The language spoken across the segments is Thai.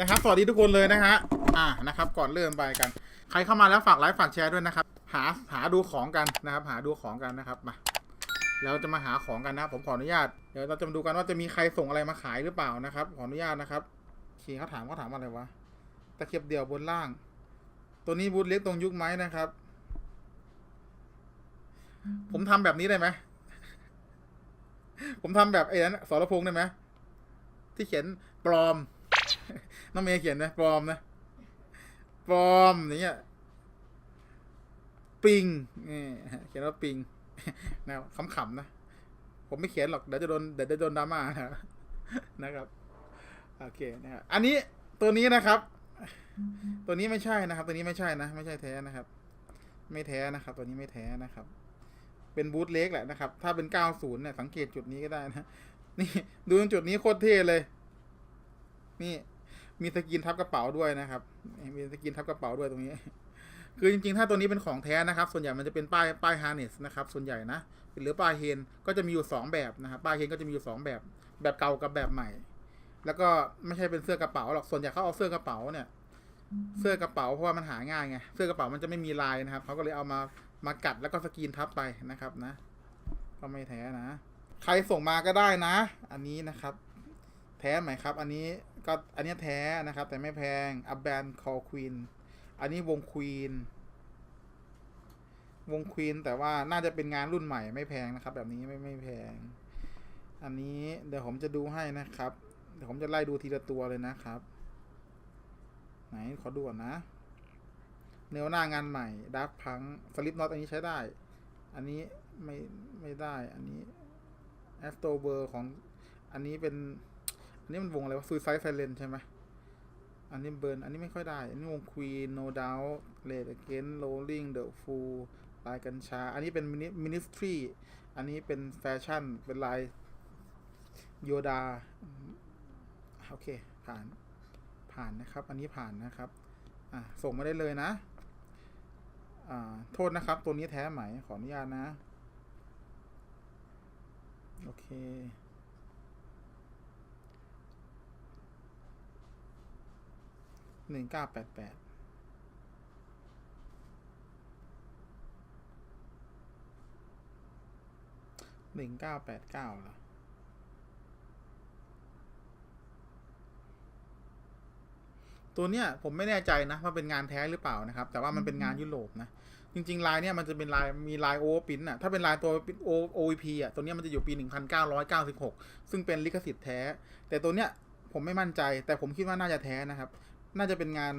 นะครับ สวัสดีทุกคนเลยนะฮะ อ่า นะครับ ก่อนเริ่มไปกัน ใครเข้ามาแล้วฝากไลค์ฝากแชร์ด้วยนะครับ หา หาดูของกันนะครับ หาดูของกันนะครับ มา เราจะมาหาของกันนะ ผมขออนุญาต เดี๋ยวเราจะมาดูกันว่าจะมีใครส่งอะไรมาขายหรือเปล่านะครับ ขออนุญาตนะครับทีเขาถามเขาถามอะไรวะ ตะเข็บเดี่ยวบนล่าง ตัวนี้บูทเล็กตรงยุคไหมนะครับ ผมทำแบบนี้ได้ไหม ผมทำแบบไอ้นั้นสรพงษ์ได้ไหม ที่เขียนปลอม น้องเมย์เขียนนะปลอมนะปลอมอย่างเงี้ยปิงเขียนว่าปิงนะขำๆนะ ผมไม่เขียนหรอกเดี๋ยวจะโดนเดี๋ยวจะโดนดราม่านะนะครับโอเคนะครับอันนี้ตัวนี้นะครับ ตัวนี้ไม่ใช่นะครับ ตัวนี้ไม่ใช่นะ ไม่ใช่แท้นะครับ ไม่แท้นะครับ ตัวนี้ไม่แท้นะครับ เป็นบูทเล็กแหละนะครับ ถ้าเป็น 90 เนี่ยสังเกตจุดนี้ก็ได้นะ นี่ดูตรงจุดนี้โคตรเท่เลย นี่ มีสกินทับกระเป๋าด้วยนะครับ มีสกินทับกระเป๋าด้วยตรงนี้ คือจริงๆ ถ้าตัวนี้เป็นของแท้นะครับ ส่วนใหญ่มันจะเป็นป้ายป้ายฮาร์เนสนะครับ ส่วนใหญ่นะ หรือป้ายเฮนก็จะมีอยู่สองแบบนะครับ ป้ายเฮนก็จะมีอยู่สองแบบ แบบเก่ากับแบบใหม่ แล้วก็ไม่ใช่เป็นเสื้อกระเป๋าหรอก ส่วนใหญ่เขาเอาเสื้อกระเป๋าเนี่ย เสื้อกระเป๋าเพราะว่ามันหาง่ายไง เสื้อกระเป๋ามันจะไม่มีลายนะครับ เขาก็เลยเอามา มากัดแล้วก็สกรีนทับไปนะครับนะ ก็ไม่แท้นะ ใครส่งมาก็ได้นะ อันนี้นะครับ แท้ไหมครับ อันนี้ ก็อันนี้แท้นะครับ แต่ไม่แพงอับแบนคอควีนอันนี้วงควีนวงควีนแต่ว่าน่าจะเป็นงานรุ่นใหม่ไม่แพงนะครับ แบบนี้ไม่ไม่แพง อันนี้เดี๋ยวผมจะดูให้นะครับ เดี๋ยวผมจะไล่ดูทีละตัวเลยนะครับ ไหนขอดูก่อนนะเนวหน้างานใหม่ดาร์ p พังสลิปน็อตอันนี้ใช้ได้ อันนี้ไม่ไม่ได้อันนี้แอสโตเบอร์ของอันนี้เป็น อันนี้มันวงอะไรวะซูซายไซเลนใช่ไหมอันนี้เบิร์น อันนี้ไม่ค่อยได้ อันนี้วงควีนโนดาวเลดเกนโรลลิงเดอะฟูลายกัญชา อันนี้เป็นมินิสทรีอันนี้เป็นแฟชั่น เป็นลายโยดา โอเค ผ่าน ผ่านนะครับ อันนี้ผ่านนะครับ อะ ส่งมาได้เลยนะ อ่า โทษนะครับ ตัวนี้แท้ไหม ขออนุญาตนะ โอเค หนึ่งเก้าแปดแปดหนึ่งเก้าแปดเก้าเหรอตัวเนี้ยผมไม่แน่ใจนะว่าเป็นงานแท้หรือเปล่านะครับ แต่ว่ามันเป็นงานยุโรปนะ จริงๆลายเนี้ยมันจะเป็นลายมีลายโอปินอะถ้าเป็นลายตัวโอโอพีอะตัวเนี้ยมันจะอยู่ปี 1996 ซึ่งเป็นลิขสิทธิ์แท้ แต่ตัวเนี้ยผมไม่มั่นใจ แต่ผมคิดว่าน่าจะแท้นะครับ น่าจะเป็นงาน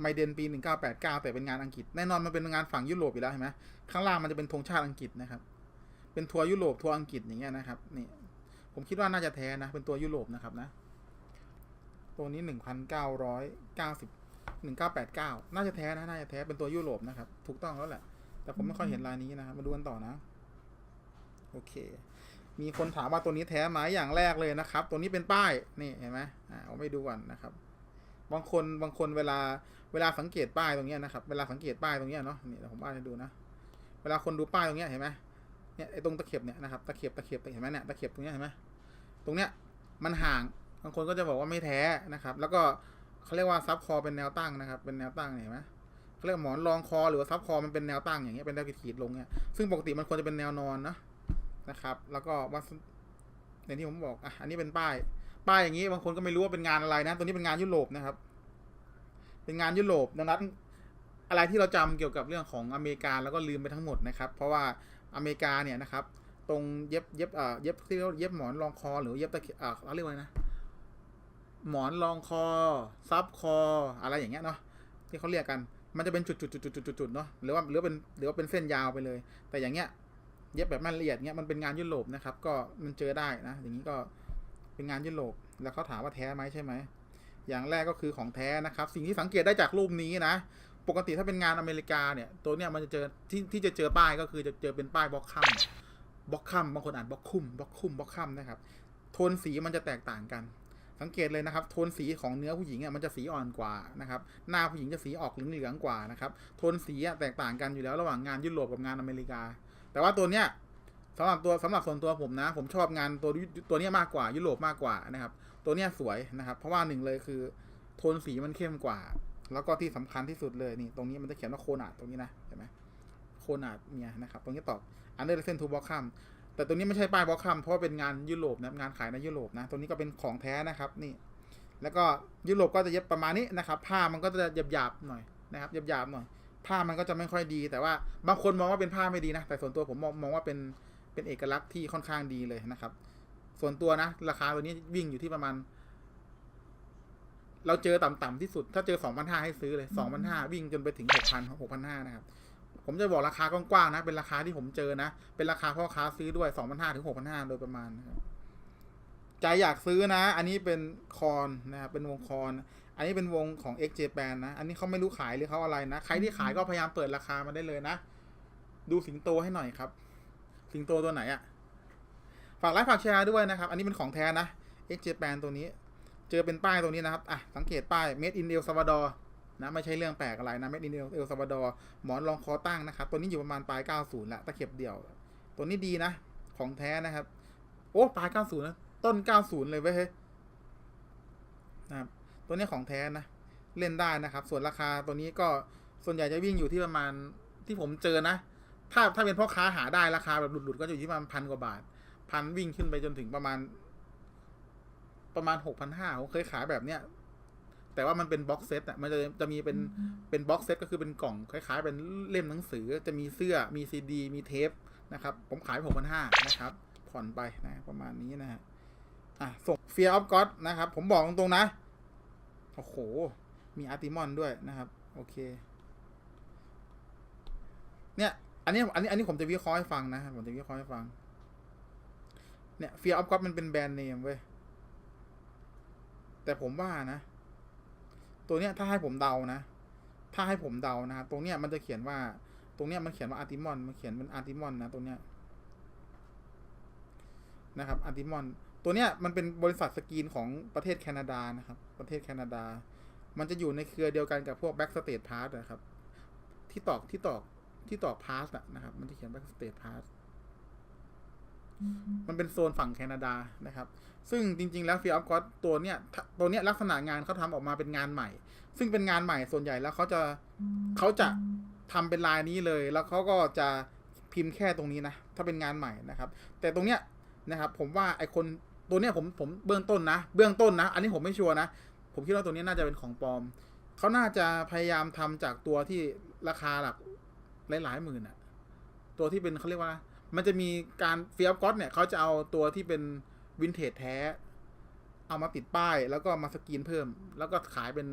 ไมเดนปี 1989 แต่เป็นงานอังกฤษ แน่นอนมันเป็นงานฝั่งยุโรปอยู่แล้วเห็นไหมข้างล่างมันจะเป็นธงชาติอังกฤษนะครับ เป็นทัวร์ยุโรปทัวร์อังกฤษอย่างเงี้ยนะครับ นี่ ผมคิดว่าน่าจะแท้นะ เป็นตัวยุโรปนะครับนะ ตัวนี้ 1990 1989 น่าจะแท้นะ น่าจะแท้เป็นตัวยุโรปนะครับ ถูกต้องแล้วแหละ แต่ผมไม่ค่อยเห็นลายนี้นะครับ มาดูกันต่อนะ โอเค มีคนถามว่าตัวนี้แท้ไหมอย่างแรกเลยนะครับ ตัวนี้เป็นป้าย นี่เห็นไหมอ่าเอาไปดูก่อนนะครับ บางคนบางคนเวลาเวลาสังเกตป้ายตรงเนี้ยนะครับ เวลาสังเกตป้ายตรงเนี้ยเนาะนี่เดี๋ยวผมอ่านให้ดูนะ เวลาคนดูป้ายตรงเนี้ยเห็นไหมเนี่ยไอ้ตรงตะเข็บเนี่ยนะครับตะเข็บตะเข็บเห็นไหมเนี่ยตะเข็บตรงเนี้ยเห็นไหมตรงเนี้ยมันห่างบางคนก็จะบอกว่าไม่แท้นะครับ แล้วก็เขาเรียกว่าซับคอเป็นแนวตั้งนะครับ เป็นแนวตั้งเห็นไหมเขาเรียกหมอนรองคอหรือว่าซับคอมันเป็นแนวตั้งอย่างเงี้ยเป็นแนวขีดลงเนี่ยซึ่งปกติมันควรจะเป็นแนวนอนนะนะครับ แล้วก็วัสอย่างที่ผมบอกอะอันนี้เป็นป้าย ป้ายอย่างนี้ บางคนก็ไม่รู้ว่าเป็นงานอะไรนะ ตัวนี้เป็นงานยุโรปนะครับ เป็นงานยุโรปดังนั้นอะไรที่เราจำเกี่ยวกับเรื่องของอเมริกาแล้วก็ลืมไปทั้งหมดนะครับ เพราะว่าอเมริกาเนี่ยนะครับ ตรงเย็บเย็บเอ่อเย็บที่เรียกเย็บหมอนรองคอ หรือเย็บตะเข็บอ่าเขาเรียกว่าไงนะ หมอนรองคอ ซับคอ อะไรอย่างเงี้ยเนาะที่เขาเรียกกัน มันจะเป็นจุดจุดจุดจุดจุดจุดจุดเนาะหรือว่าหรือเป็นหรือว่าเป็นเส้นยาวไปเลย แต่อย่างเงี้ย เย็บแบบมันละเอียดเงี้ยมันเป็นงานยุโรปนะครับ ก็มันเจอได้นะ อย่างนี้ก็เป็นงานยุโรป แล้วเขาถามว่าแท้ไหมใช่ไหม อย่างแรกก็คือของแท้นะครับ สิ่งที่สังเกตได้จากรูปนี้นะ ปกติถ้าเป็นงานอเมริกาเนี่ย ตัวเนี้ยมันจะเจอที่ที่จะเจอป้ายก็คือจะเจอเป็นป้ายบล็อกคัมบล็อกคัมบางคนอ่านบล็อกคุมบล็อกคุมบล็อกคัมนะครับ โทนสีมันจะแตกต่างกัน สังเกตเลยนะครับ โทนสีของเนื้อผู้หญิงอะมันจะสีอ่อนกว่านะครับ หน้าผู้หญิงจะสีออกเหลืองๆกว่านะครับ โทนสีอะแตกต่างกันอยู่แล้วระหว่างงานยุโรปกับงานอเมริกา แต่ว่าตัวเนี้ยสำหรับตัวสำหรับส่วนตัวผมนะ ผมชอบงานตัวตัวนี้มากกว่ายุโรปมากกว่านะครับ ตัวเนี้ยสวยนะครับ เพราะว่าหนึ่งเลยคือ โทนสีมันเข้มกว่า แล้วก็ที่สำคัญที่สุดเลยนี่ ตรงนี้มันจะเขียนว่าโคนาดตรงนี้นะเห็นไหมโคนาดเนี่ยนะครับ ตรงนี้ตอบอันเดอร์เซนทูบ็อกคัมแต่ตัวนี้ไม่ใช่ป้ายบ็อกคัมเพราะเป็นงานยุโรปนะงานขายในยุโรปนะตัวนี้ก็เป็นของแท้นะครับนี่ แล้วก็ยุโรปก็จะเย็บประมาณนี้นะครับ ผ้ามันก็จะหยาบๆหน่อยนะครับหยาบๆหน่อย ผ้ามันก็จะไม่ค่อยดี แต่ว่าบางคนมองว่าเป็นผ้าไม่ดีนะ แต่ส่วนตัวผมมองมองว่าเป็นเป็นเอกลักษณ์ที่ค่อนข้างดีเลยนะครับ ส่วนตัวนะ ราคาตัวนี้วิ่งอยู่ที่ประมาณ เราเจอต่ำๆที่สุด ถ้าเจอสองพันห้าให้ซื้อเลยสองพันห้าวิ่งจนไปถึงหกพันหกพันห้านะครับ ผมจะบอกราคากว้างๆนะ เป็นราคาที่ผมเจอนะ เป็นราคาพ่อค้าซื้อด้วยสองพันห้าถึงหกพันห้าโดยประมาณนะครับใจอยากซื้อนะ อันนี้เป็นคอนนะครับเป็นวงคอน อันนี้เป็นวงของ x j p a n นะ อันนี้เขาไม่รู้ขายหรือเขาอะไรนะ ใครที่ขายก็พยายามเปิดราคามาได้เลยนะ ดูสิงโตให้หน่อยครับ สิงโตตัวไหนอะ ฝากไลค์ฝากแชร์ด้วยนะครับ อันนี้เป็นของแท้นะ x j p a n ตัวนี้ เจอเป็นป้ายตัวนี้นะครับ อะ สังเกตป้าย made in El Salvador นะ ไม่ใช่เรื่องแปลกอะไรนะ made in El Salvador หมอนรองคอตั้งนะครับ ตัวนี้อยู่ประมาณปลาย 90 ละตะเข็บเดี่ยว ตัวนี้ดีนะ ของแท้นะครับ โอ้ ปลาย 90 นะ ต้น 90 เลยเว้ยเฮ้ยนะครับ ตัวนี้ของแท้นะ เล่นได้นะครับ ส่วนราคาตัวนี้ก็ส่วนใหญ่จะวิ่งอยู่ที่ประมาณที่ผมเจอนะ ถ้าถ้าเป็นพ่อค้าหาได้ราคาแบบหลุดๆก็อยู่ที่ประมาณพันกว่าบาท พันวิ่งขึ้นไปจนถึงประมาณ ประมาณหกพันห้าผมเคยขายแบบเนี้ยแต่ว่ามันเป็นบ็อกเซตอะ มันจะจะมีเป็นเป็นบ็อกเซตก็คือเป็นกล่องคล้าย ๆ เป็นเล่มหนังสือ จะมีเสื้อ มีซีดี มีเทปนะครับ ผมขายหกพันห้านะครับ ผ่อนไปนะประมาณนี้นะฮะ อะ ส่ง Fear of God นะครับ ผมบอกตรงๆนะ โอ้โห มีอาร์ติมอนด้วยนะครับ โอเค เนี่ย อันนี้ อันนี้ อันนี้ผมจะวิเคราะห์ให้ฟังนะ ผมจะวิเคราะห์ให้ฟัง เนี่ย Fear of God มันเป็นแบรนด์เนมเว้ย แต่ผมว่านะ ตัวเนี้ยถ้าให้ผมเดานะ ถ้าให้ผมเดานะครับตรงเนี้ยมันจะเขียนว่า ตรงเนี้ยมันเขียนว่าอาร์ติมอน มันเขียนเป็นอาร์ติมอนนะตรงเนี้ยนะครับอาร์ติมอน ตัวเนี้ยมันเป็นบริษัทสกรีนของประเทศแคนาดานะครับ ประเทศแคนาดา มันจะอยู่ในเครือเดียวกันกับพวก Backstage Pass นะครับ ที่ตอกที่ตอกที่ตอกพาสนะครับ มันจะเขียน Backstage Pass มันเป็นโซนฝั่งแคนาดานะครับ ซึ่งจริง ๆ แล้ว Fear of God ตัวเนี้ยตัวเนี้ยลักษณะงานเขาทำออกมาเป็นงานใหม่ ซึ่งเป็นงานใหม่ส่วนใหญ่แล้วเขาจะเขาจะทำเป็นลายนี้เลย แล้วเขาก็จะพิมพ์แค่ตรงนี้นะ ถ้าเป็นงานใหม่นะครับ แต่ตรงเนี้ยนะครับ ผมว่าไอคนตัวเนี้ยผมผมเบื้องต้นนะ เบื้องต้นนะ อันนี้ผมไม่ชัวร์นะ ผมคิดว่าตัวนี้น่าจะเป็นของปลอม เขาน่าจะพยายามทำจากตัวที่ราคาหลักหลายๆหมื่นอะตัวที่เป็นเขาเรียกว่า มันจะมีการเฟียบก็อตเนี่ยเขาจะเอาตัวที่เป็นวินเทจแท้ เอามาติดป้าย แล้วก็มาสกรีนเพิ่ม แล้วก็ขายเป็น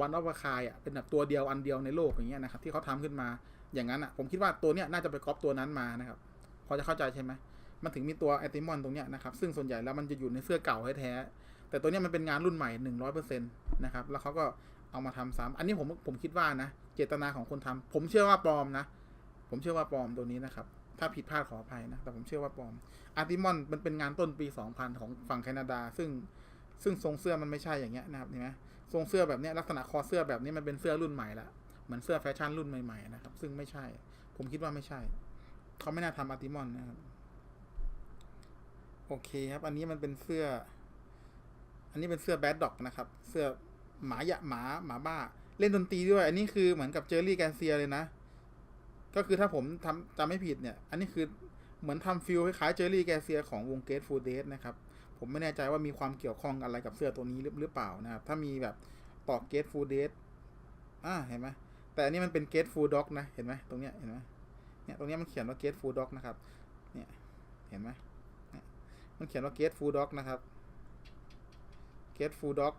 วันออฟคายอะเป็นแบบตัวเดียวอันเดียวในโลกอย่างเงี้ยนะครับที่เขาทำขึ้นมาอย่างนั้นอะผมคิดว่าตัวเนี้ยน่าจะไปก๊อปตัวนั้นมานะครับ พอจะเข้าใจใช่ไหมมันถึงมีตัวแอติมอนตรงเนี้ยนะครับ ซึ่งส่วนใหญ่แล้วมันจะอยู่ในเสื้อเก่าแท้แต่ตัวเนี้ยมันเป็นงานรุ่นใหม่หนึ่งร้อยเปอร์เซ็นต์นะครับ แล้วเขาก็เอามาทำซ้ำอันนี้ผมผมคิดว่านะ เจตนาของคนทำผมเชื่อว่าปลอมนะ ผมเชื่อว่าปลอมตัวนี้นะครับ ถ้าผิดพลาดขออภัยนะ แต่ผมเชื่อว่าปลอม อาร์ติมอนมันเป็นงานต้นปี 2000 ของฝั่งแคนาดา ซึ่งซึ่งทรงเสื้อมันไม่ใช่อย่างเงี้ยนะครับเห็นไหมทรงเสื้อแบบเนี้ยลักษณะคอเสื้อแบบนี้มันเป็นเสื้อรุ่นใหม่ละเหมือนเสื้อแฟชั่นรุ่นใหม่ๆนะครับ ซึ่งไม่ใช่ ผมคิดว่าไม่ใช่ เขาไม่น่าทำอาร์ติมอนนะครับโอเคครับ อันนี้มันเป็นเสื้อ อันนี้เป็นเสื้อแบดด็อกนะครับ เสื้อหมาหยะหมาหมาบ้า เล่นดนตรีด้วย อันนี้คือเหมือนกับเจอร์รี่แกนเซียเลยนะ ก็คือถ้าผมทำจำไม่ผิดเนี่ย อันนี้คือเหมือนทำฟิลคล้ายเจอรี่แกเซียของวงเกตฟูเดสนะครับ ผมไม่แน่ใจว่ามีความเกี่ยวข้องอะไรกับเสื้อตัวนี้หรือเปล่านะครับ ถ้ามีแบบต่อเกตฟูเดสอ่าเห็นไหมแต่อันนี้มันเป็นเกตฟูด็อกนะ เห็นไหมตรงเนี้ยเห็นไหมเนี่ยตรงเนี้ยมันเขียนว่าเกตฟูด็อกนะครับ เนี่ยเห็นไหมมันเขียนว่าเกตฟูด็อกนะครับเกตฟูด็อก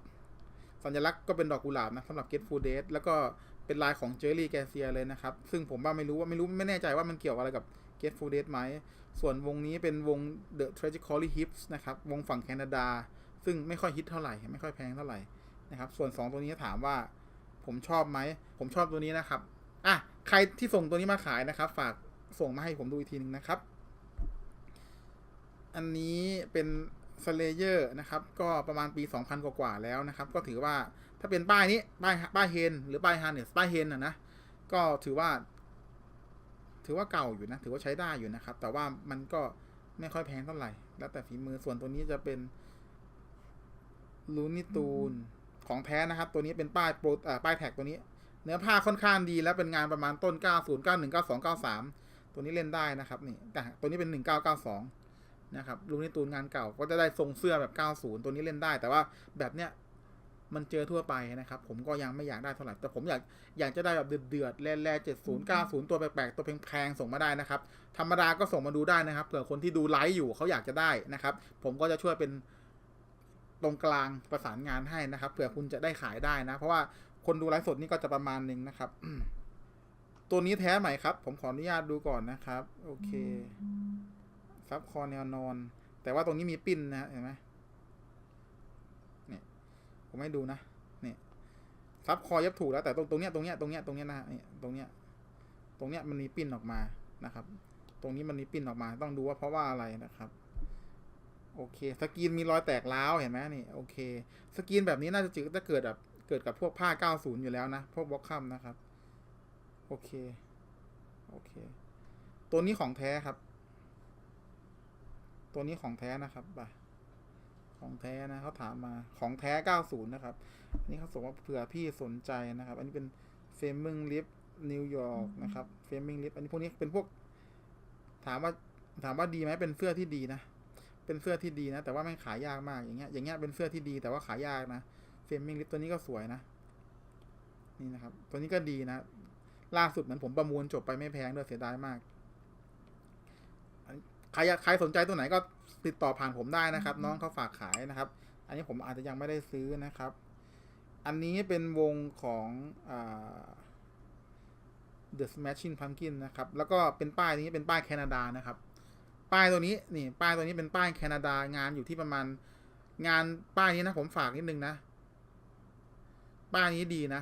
สัญลักษณ์ก็เป็นดอกกุหลาบนะสำหรับ Get Food Date แล้วก็ เป็นลายของเจอร์รี่แกเซียเลยนะครับ ซึ่งผมว่าไม่รู้ว่าไม่รู้ไม่แน่ใจว่ามันเกี่ยวอะไรกับ Get Food Date ไหม ส่วนวงนี้เป็นวง The Tragically Hips นะครับ วงฝั่งแคนาดา ซึ่งไม่ค่อยฮิตเท่าไหร่ ไม่ค่อยแพงเท่าไหร่นะครับ ส่วน 2 ตัวนี้ถามว่าผมชอบไหม ผมชอบตัวนี้นะครับ อะ ใครที่ส่งตัวนี้มาขายนะครับ ฝากส่งมาให้ผมดูอีกทีหนึงนะครับ อันนี้เป็นสเลเยอร์นะครับ ก็ประมาณปี 2000 กว่าแล้วนะครับ ก็ถือว่า ถ้าเป็นป้ายนี้ป้ายป้ายเฮนหรือป้ายฮาร์เนสป้ายเฮนนะนะก็ถือว่า ถือว่าเก่าอยู่นะ ถือว่าใช้ได้อยู่นะครับ แต่ว่ามันก็ไม่ค่อยแพงเท่าไหร่ แล้วแต่ฝีมือส่วนตัวนี้จะเป็นลูนิตูนของแท้นะครับ ตัวนี้เป็นป้ายโปรป้ายแท็กตัวนี้ เนื้อผ้าค่อนข้างดีแล้วเป็นงานประมาณต้น 90 91 92 93 ตัวนี้เล่นได้นะครับนี่แต่ตัวนี้เป็น 1992 นะครับลูนี้ตูนงานเก่าก็จะได้ทรงเสื้อแบบ 90 ตัวนี้เล่นได้ แต่ว่าแบบเนี้ย มันเจอทั่วไปนะครับ ผมก็ยังไม่อยากได้เท่าไหร่แต่ผมอยากอยากจะได้แบบเดือดๆแร่แร่70 90ตัวแปลกๆตัวแพงๆส่งมาได้นะครับ ธรรมดาก็ส่งมาดูได้นะครับเผื่อคนที่ดูไลฟ์อยู่เขาอยากจะได้นะครับ ผมก็จะช่วยเป็นตรงกลางประสานงานให้นะครับเผื่อคุณจะได้ขายได้นะ เพราะว่าคนดูไลฟ์สดนี่ก็จะประมาณหนึ่งนะครับตัวนี้แท้ไหมครับ ผมขออนุญาตดูก่อนนะครับ โอเคซับคอแนวนอน แต่ว่าตรงนี้มีปิ้นนะเห็นไหมเนี่ย ผมให้ดูนะเนี่ยซับคอย็บถูกแล้วแต่ตรงตรงเนี้ยตรงเนี้ยตรงเนี้ยตรงเนี้ยนะเนี่ยตรงเนี้ยตรงเนี้ยมันมีปิ้นออกมานะครับ ตรงนี้มันมีปิ้นออกมาต้องดูว่าเพราะว่าอะไรนะครับโอเคสกรีนมีรอยแตกร้าวเห็นไหมนี่โอเคสกรีนแบบนี้น่าจะจะเกิดแบบเกิดกับพวกผ้า 90 อยู่แล้วนะ พวกบล็อกคัมนะครับ โอเค โอเค ตัวนี้ของแท้ครับ ตัวนี้ของแท้นะครับบ่ะ ของแท้นะเขาถามมาของแท้ 90 นะครับ อันนี้เขาส่งว่าเผื่อพี่สนใจนะครับ อันนี้เป็นเฟมมิงลิฟนิวยอร์กนะครับเฟมมิงลิฟอันนี้พวกนี้เป็นพวก ถามว่าถามว่าดีไหมเป็นเสื้อที่ดีนะ เป็นเสื้อที่ดีนะ แต่ว่าไม่งขายยากมากอย่างเงี้ย อย่างเงี้ยเป็นเสื้อที่ดีแต่ว่าขายยากนะเฟมมิงลิฟตัวนี้ก็สวยนะ นี่นะครับ ตัวนี้ก็ดีนะ ล่าสุดเหมือนผมประมูลจบไปไม่แพงด้วยเสียดายมากใครอยากใครสนใจตัวไหนก็ ติดต่อผ่านผมได้นะครับ น้องเขาฝากขายนะครับ อันนี้ผมอาจจะยังไม่ได้ซื้อนะครับ อันนี้เป็นวงของอ่า The Smashing Pumpkin นะครับ แล้วก็เป็นป้ายนี้เป็นป้ายแคนาดานะครับ ป้ายตัวนี้นี่ป้ายตัวนี้เป็นป้ายแคนาดางานอยู่ที่ประมาณ งานป้ายนี้นะผมฝากนิดนึงนะ ป้ายนี้ดีนะ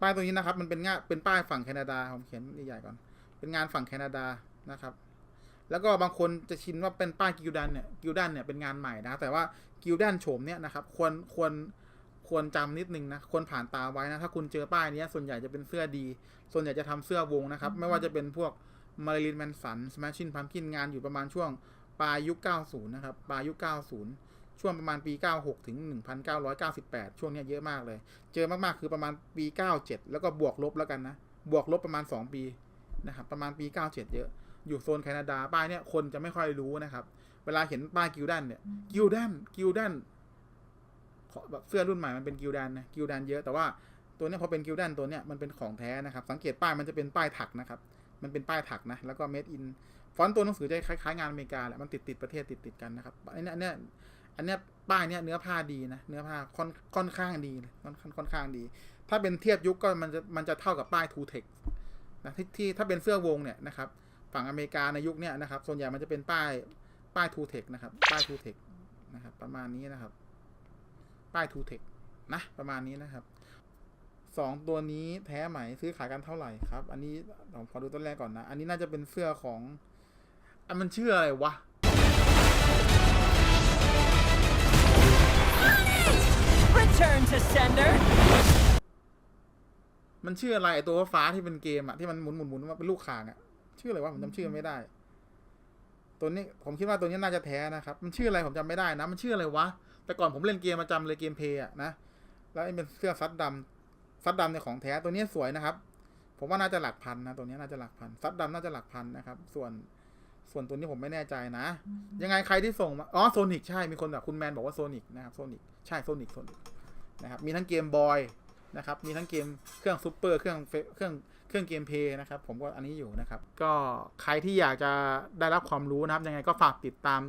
ป้ายตัวนี้นะครับ มันเป็นงานเป็นป้ายฝั่งแคนาดาผมเขียนใหญ่ๆก่อน เป็นงานฝั่งแคนาดานะครับ แล้วก็บางคนจะชินว่าเป็นป้ายกิลดันเนี่ยกิลดันเนี่ยเป็นงานใหม่นะ แต่ว่ากิลดันโฉมเนี่ยนะครับควรควรควรจำนิดนึงนะควรผ่านตาไว้นะ ถ้าคุณเจอป้ายเนี้ยส่วนใหญ่จะเป็นเสื้อดี ส่วนใหญ่จะทำเสื้อวงนะครับ ไม่ว่าจะเป็นพวกมาริลินแมนสันสมาชินพัมกินงานอยู่ประมาณช่วงปลายยุค 90 นะครับ ปลายยุค 90 ช่วงประมาณปี 96 ถึง 1998 ช่วงเนี้ยเยอะมากเลย เจอมากๆ คือประมาณปี 97 แล้วก็บวกลบแล้วกันนะ บวกลบประมาณ 2 ปีนะครับ ประมาณปี 97 เยอะ อยู่โซนแคนาดาป้ายเนี่ยคนจะไม่ค่อยรู้นะครับ เวลาเห็นป้ายกิลดันเนี่ยกิลดันกิลดันแบบเสื้อรุ่นใหม่มันเป็นกิลดันนะกิลดันเยอะแต่ว่าตัวเนี้ยพอเป็นกิลดันตัวเนี้ยมันเป็นของแท้นะครับ สังเกตป้ายมันจะเป็นป้ายถักนะครับ มันเป็นป้ายถักนะ แล้วก็ made in ฟอนต์ตัวหนังสือจะคล้ายๆงานอเมริกาแหละมันติดติดๆประเทศติดติดๆกันนะครับอันเนี้ยอันเนี้ยอันเนี้ยป้ายเนี้ยเนื้อผ้าดีนะเนื้อผ้าค่อนค่อนข้างดีเลยค่อนค่อนค่อนข้างดี ถ้าเป็นเทียบยุคก็มันจะมันจะเท่ากับป้าย Two Tech นะที่ที่ถ้าเป็นเสื้อวงเนี่ยนะครับ ฝั่งอเมริกาในยุคเนี้ยนะครับ ส่วนใหญ่มันจะเป็นป้ายป้าย Two Tech นะครับ ป้าย Two Tech นะครับ ประมาณนี้นะครับ ป้าย Two Tech นะ ประมาณนี้นะครับสองตัวนี้แท้ไหมซื้อขายกันเท่าไหร่ครับ อันนี้ผมขอดูต้นแรกก่อนนะ อันนี้น่าจะเป็นเสื้อของอันมันชื่ออะไรวะ Return to sender. มันชื่ออะไรไอตัวฟ้าที่เป็นเกมอะที่มันหมุนหมุนหมุนมาเป็นลูกข่างอะ ชื่ออะไรวะผมจำชื่อไม่ได้ ตัวนี้ผมคิดว่าตัวนี้น่าจะแท้นะครับ มันชื่ออะไรผมจำไม่ได้นะ มันชื่ออะไรวะ แต่ก่อนผมเล่นเกมประจำเลยเกมเพย์อะนะ แล้วไอ้เป็นเสื้อซัดดำซัดดำในยของแท้ตัวนี้สวยนะครับ ผมว่าน่าจะหลักพันนะตัวนี้น่าจะหลักพันซัดดำน่าจะหลักพันนะครับ ส่วนส่วนตัวนี้ผมไม่แน่ใจนะ ยังไงใครที่ส่งมา อ๋อโซนิกใช่ มีคนแบบคุณแมนบอกว่าโซนิกนะครับโซนิกใช่โซนิกโซนิกนะครับ มีทั้งเกมบอย นะครับ มีทั้งเกมเครื่องซูเปอร์เครื่องเครื่องเครื่องเกมเพย์นะครับ ผมก็อันนี้อยู่นะครับ ก็ใครที่อยากจะได้รับความรู้นะครับ ยังไงก็ฝากติดตาม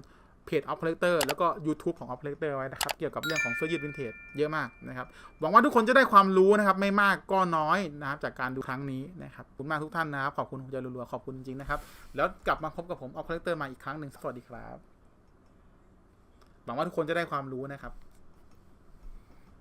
เพจ o p e r a t o r แล้วก็ YouTube ของ o p e r a t o r ไว้นะครับ เกี่ยวกับเรื่องของเสื้อยืดวินเทจเยอะมากนะครับ หวังว่าทุกคนจะได้ความรู้นะครับ ไม่มากก็น้อยนะครับ จากการดูครั้งนี้นะครับขอบคุณมากทุกท่านนะครับ ขอบคุณคุณจรัวๆขอบคุณจริงๆนะครับ แล้วกลับมาพบกับผม o p e r a t o r มาอีกครั้งหนึ่งสวัสดีครับ หวังว่าทุกคนจะได้ความรู้นะครับ